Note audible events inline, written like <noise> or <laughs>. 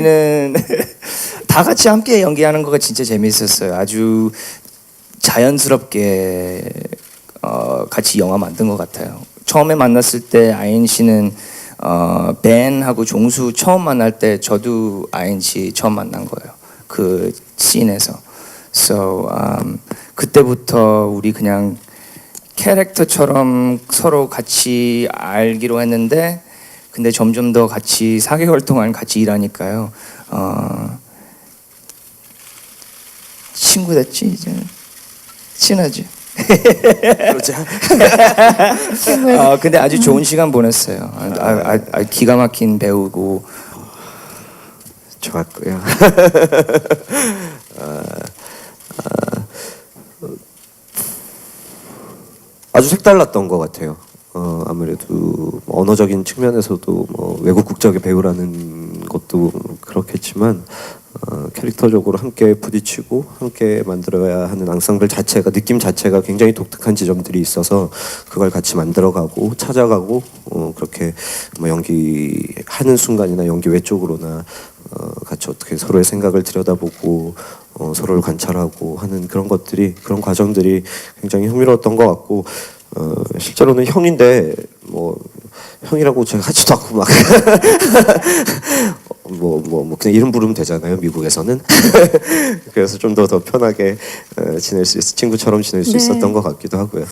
는 <laughs> 다 같이 함께 연기하는 거가 진짜 재밌었어요. 아주 자연스럽게 어, 같이 영화 만든 것 같아요. 처음에 만났을 때 아인 씨는 어, 벤하고 종수 처음 만날 때 저도 아인 씨 처음 만난 거예요. 그 씬에서. So um, 그때부터 우리 그냥 캐릭터처럼 서로 같이 알기로 했는데 근데 점점 더 같이 4개월 동안 같이 일하니까요. 어, 친구 됐지 이제 친하지. 그렇죠. <laughs> 어, 근데 아주 좋은 시간 보냈어요. 아, 아, 아, 아, 기가 막힌 배우고 좋았고요. 아, <laughs> 아, 아주 색달랐던 것 같아요. 어, 아무래도 뭐 언어적인 측면에서도 뭐 외국 국적의 배우라는 것도 그렇겠지만 어, 캐릭터적으로 함께 부딪히고 함께 만들어야 하는 앙상블 자체가 느낌 자체가 굉장히 독특한 지점들이 있어서 그걸 같이 만들어가고 찾아가고 어, 그렇게 뭐 연기하는 순간이나 연기 외적으로나 어, 같이 어떻게 서로의 생각을 들여다보고 어, 서로를 관찰하고 하는 그런 것들이 그런 과정들이 굉장히 흥미로웠던 것 같고 어, 실제로는 형인데 뭐 형이라고 제가 하지도 않고 막 <laughs> 뭐, 뭐, 뭐, 그냥 이름 부르면 되잖아요, 미국에서는. <laughs> 그래서 좀 더 더 편하게 어, 지낼 수 있, 친구처럼 지낼 수 네. 있었던 것 같기도 하고요.